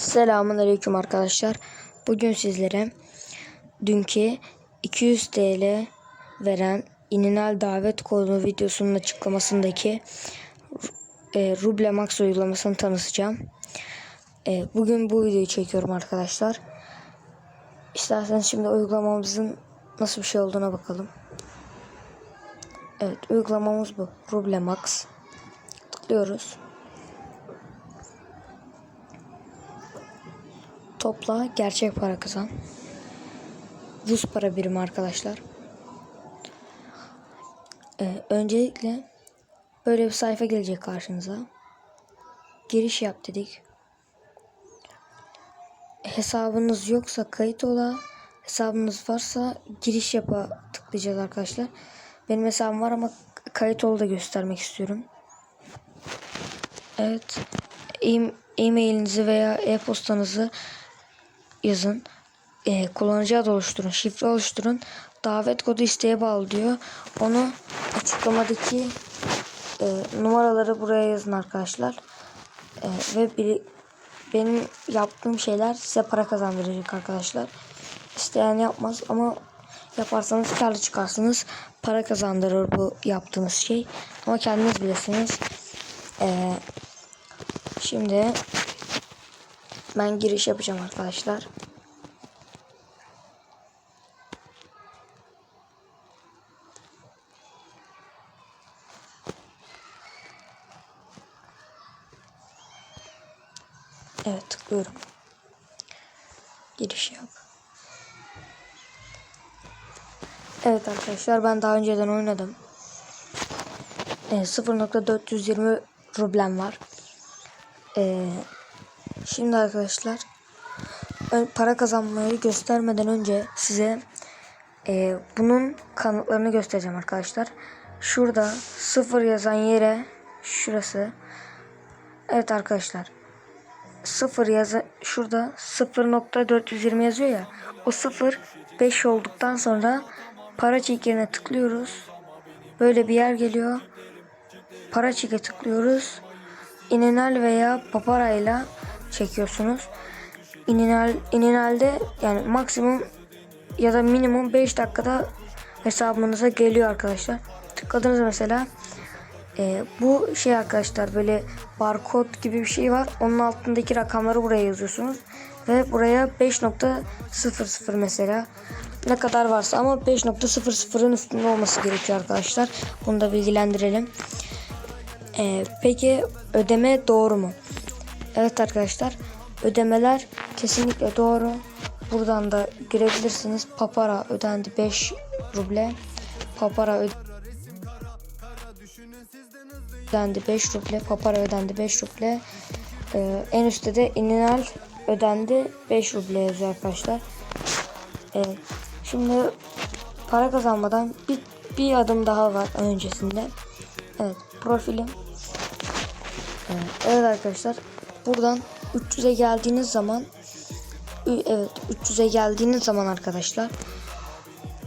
Selamun Aleyküm arkadaşlar. Bugün sizlere dünkü 200 TL veren İninal davet kodu videosunun açıklamasındaki e, Ruble Max uygulamasını tanıtacağım. E, bugün bu videoyu çekiyorum arkadaşlar. İsterseniz şimdi uygulamamızın nasıl bir şey olduğuna bakalım. Evet uygulamamız bu. Ruble Max. Tıklıyoruz. Topla gerçek para kazan. Rus para birimi arkadaşlar. Ee, öncelikle böyle bir sayfa gelecek karşınıza. Giriş yap dedik. Hesabınız yoksa kayıt ola. Hesabınız varsa giriş yapa tıklayacağız arkadaşlar. Benim hesabım var ama kayıt ol da göstermek istiyorum. Evet. E- e-mailinizi veya e-postanızı yazın. E, kullanıcı adı oluşturun. Şifre oluşturun. Davet kodu isteğe bağlı diyor. Onu açıklamadaki e, numaraları buraya yazın arkadaşlar. E, ve biri, benim yaptığım şeyler size para kazandıracak arkadaşlar. İsteyen yapmaz ama yaparsanız karlı çıkarsınız. Para kazandırır bu yaptığınız şey. Ama kendiniz bilirsiniz. E, şimdi ben giriş yapacağım arkadaşlar. Evet tıklıyorum. Giriş yap. Evet arkadaşlar ben daha önceden oynadım. E, 0.420 rublem var. E, şimdi arkadaşlar para kazanmayı göstermeden önce size e, bunun kanıtlarını göstereceğim arkadaşlar. Şurada sıfır yazan yere şurası. Evet arkadaşlar. Sıfır yazı şurada 0.420 yazıyor ya. O sıfır 5 olduktan sonra para çekirine tıklıyoruz. Böyle bir yer geliyor. Para çeke tıklıyoruz. İninal veya paparayla çekiyorsunuz. İninal, ininalde yani maksimum ya da minimum 5 dakikada hesabınıza geliyor arkadaşlar. Tıkladınız mesela. Ee, bu şey arkadaşlar böyle barkod gibi bir şey var. Onun altındaki rakamları buraya yazıyorsunuz. Ve buraya 5.00 mesela ne kadar varsa ama 5.00'ın üstünde olması gerekiyor arkadaşlar. Bunu da bilgilendirelim. Ee, peki ödeme doğru mu? Evet arkadaşlar ödemeler kesinlikle doğru. Buradan da girebilirsiniz. Papara ödendi 5 ruble. Papara ödendi ödendi 5 ruble. Papara ödendi 5 ruble. Ee, en üstte de ininal ödendi 5 ruble yazıyor arkadaşlar. Ee, şimdi para kazanmadan bir, bir adım daha var öncesinde. Evet profilim. Ee, evet arkadaşlar buradan 300'e geldiğiniz zaman evet 300'e geldiğiniz zaman arkadaşlar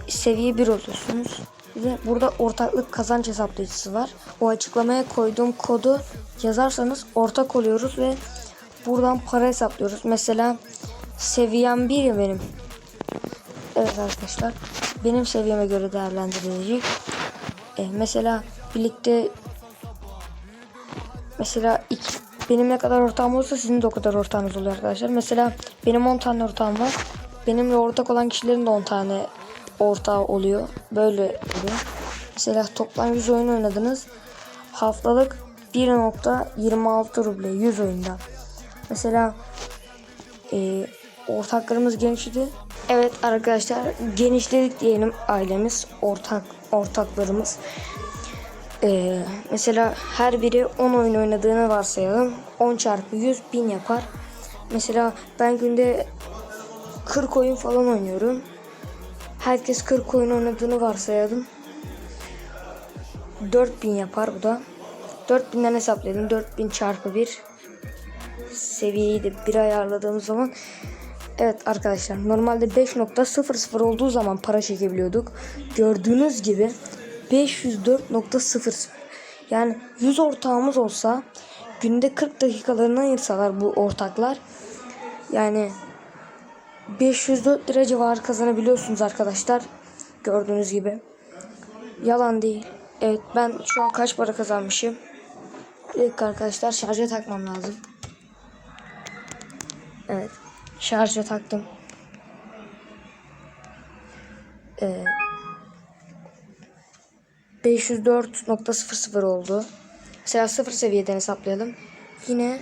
seviye 1 oluyorsunuz. Ve burada ortaklık kazanç hesaplayıcısı var. O açıklamaya koyduğum kodu yazarsanız ortak oluyoruz ve buradan para hesaplıyoruz. Mesela seviyem 1 ya benim. Evet arkadaşlar. Benim seviyeme göre değerlendirilecek. E, mesela birlikte mesela iki, benim ne kadar ortağım olursa sizin de o kadar ortağınız oluyor arkadaşlar. Mesela benim 10 tane ortağım var. Benimle ortak olan kişilerin de 10 tane ortağı oluyor. Böyle oluyor. Mesela toplam 100 oyun oynadınız. Haftalık 1.26 ruble 100 oyunda. Mesela e, ortaklarımız genişledi. Evet arkadaşlar genişledik diyelim ailemiz ortak ortaklarımız. E, mesela her biri 10 oyun oynadığını varsayalım. 10 çarpı 100 bin yapar. Mesela ben günde 40 oyun falan oynuyorum. Herkes 40 oyun oynadığını varsayalım. 4000 yapar bu da. 4000'den hesapladım. 4000 çarpı 1 seviyeyi de 1 ayarladığımız zaman Evet arkadaşlar normalde 5.00 olduğu zaman para çekebiliyorduk. Gördüğünüz gibi 504.00 yani 100 ortağımız olsa günde 40 dakikalarını ayırsalar bu ortaklar Yani 504 lira civarı kazanabiliyorsunuz arkadaşlar. Gördüğünüz gibi. Yalan değil. Evet ben şu an kaç para kazanmışım? İlk arkadaşlar şarja takmam lazım. Evet. Şarja taktım. Ee, 504.00 oldu. Mesela sıfır seviyeden hesaplayalım. Yine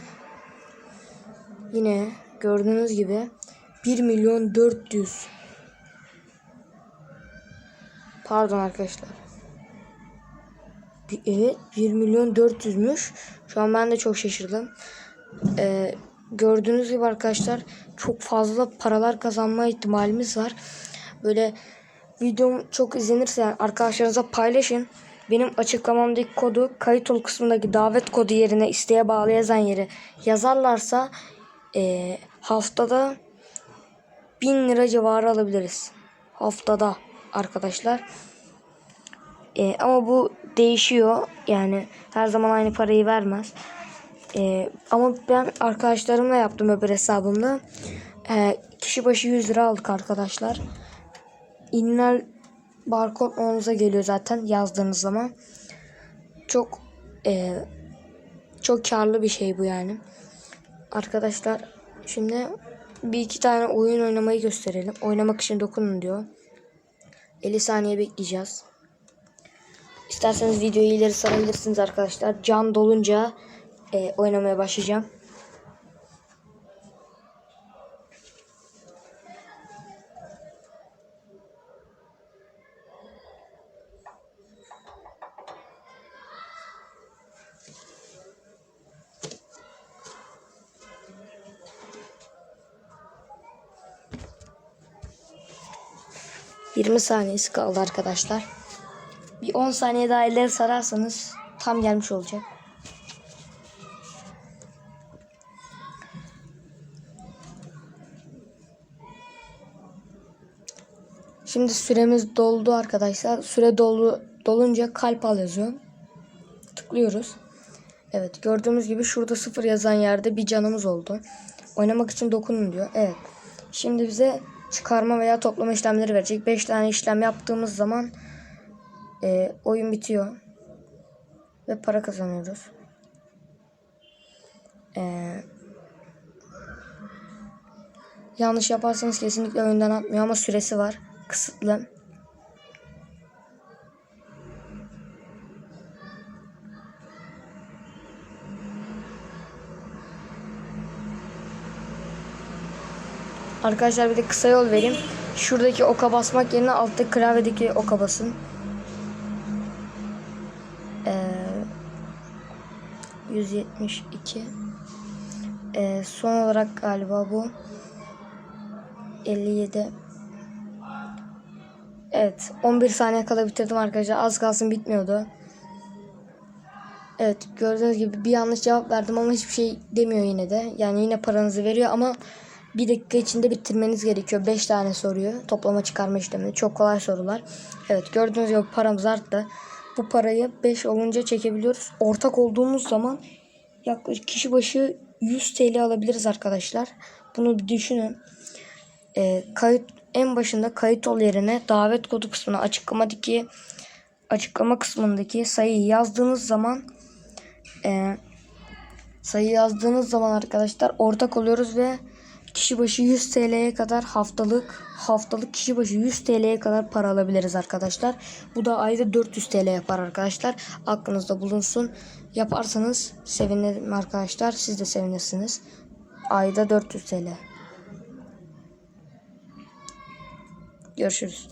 yine gördüğünüz gibi 1 milyon 400 Pardon arkadaşlar. Evet 1 milyon 400'müş. Şu an ben de çok şaşırdım. Ee, gördüğünüz gibi arkadaşlar çok fazla paralar kazanma ihtimalimiz var. Böyle videom çok izlenirse arkadaşlarınıza paylaşın. Benim açıklamamdaki kodu kayıt ol kısmındaki davet kodu yerine isteğe bağlı yazan yere yazarlarsa ee, haftada 1000 lira civarı alabiliriz. Haftada arkadaşlar. Ee, ama bu değişiyor. Yani her zaman aynı parayı vermez. Ee, ama ben arkadaşlarımla yaptım öbür hesabımda. Ee, kişi başı 100 lira aldık arkadaşlar. İnler barkod onuza geliyor zaten yazdığınız zaman. Çok e, çok karlı bir şey bu yani. Arkadaşlar şimdi bir iki tane oyun oynamayı gösterelim. Oynamak için dokunun diyor. 50 saniye bekleyeceğiz. İsterseniz videoyu ileri sarabilirsiniz arkadaşlar. Can dolunca e, oynamaya başlayacağım. ...20 saniyesi kaldı arkadaşlar. Bir 10 saniye daha elleri sararsanız... ...tam gelmiş olacak. Şimdi süremiz doldu arkadaşlar. Süre dolu, dolunca kalp al yazıyor. Tıklıyoruz. Evet gördüğümüz gibi şurada sıfır yazan yerde bir canımız oldu. Oynamak için dokunun diyor. Evet. Şimdi bize çıkarma veya toplama işlemleri verecek. 5 tane işlem yaptığımız zaman e, oyun bitiyor. Ve para kazanıyoruz. E, yanlış yaparsanız kesinlikle oyundan atmıyor ama süresi var. Kısıtlı. Arkadaşlar bir de kısa yol vereyim. Şuradaki oka basmak yerine alttaki klavyedeki oka basın. Ee, 172. Ee, son olarak galiba bu. 57. Evet 11 saniye kala bitirdim arkadaşlar. Az kalsın bitmiyordu. Evet gördüğünüz gibi bir yanlış cevap verdim ama hiçbir şey demiyor yine de. Yani yine paranızı veriyor ama bir dakika içinde bitirmeniz gerekiyor. 5 tane soruyu toplama çıkarma işlemi. Çok kolay sorular. Evet gördüğünüz gibi paramız arttı. Bu parayı 5 olunca çekebiliyoruz. Ortak olduğumuz zaman yaklaşık kişi başı 100 TL alabiliriz arkadaşlar. Bunu bir düşünün. Ee, kayıt en başında kayıt ol yerine davet kodu kısmına açıklamadaki açıklama kısmındaki sayıyı yazdığınız zaman e, sayı yazdığınız zaman arkadaşlar ortak oluyoruz ve kişi başı 100 TL'ye kadar haftalık haftalık kişi başı 100 TL'ye kadar para alabiliriz arkadaşlar. Bu da ayda 400 TL yapar arkadaşlar. Aklınızda bulunsun. Yaparsanız sevinirim arkadaşlar. Siz de sevinirsiniz. Ayda 400 TL. Görüşürüz.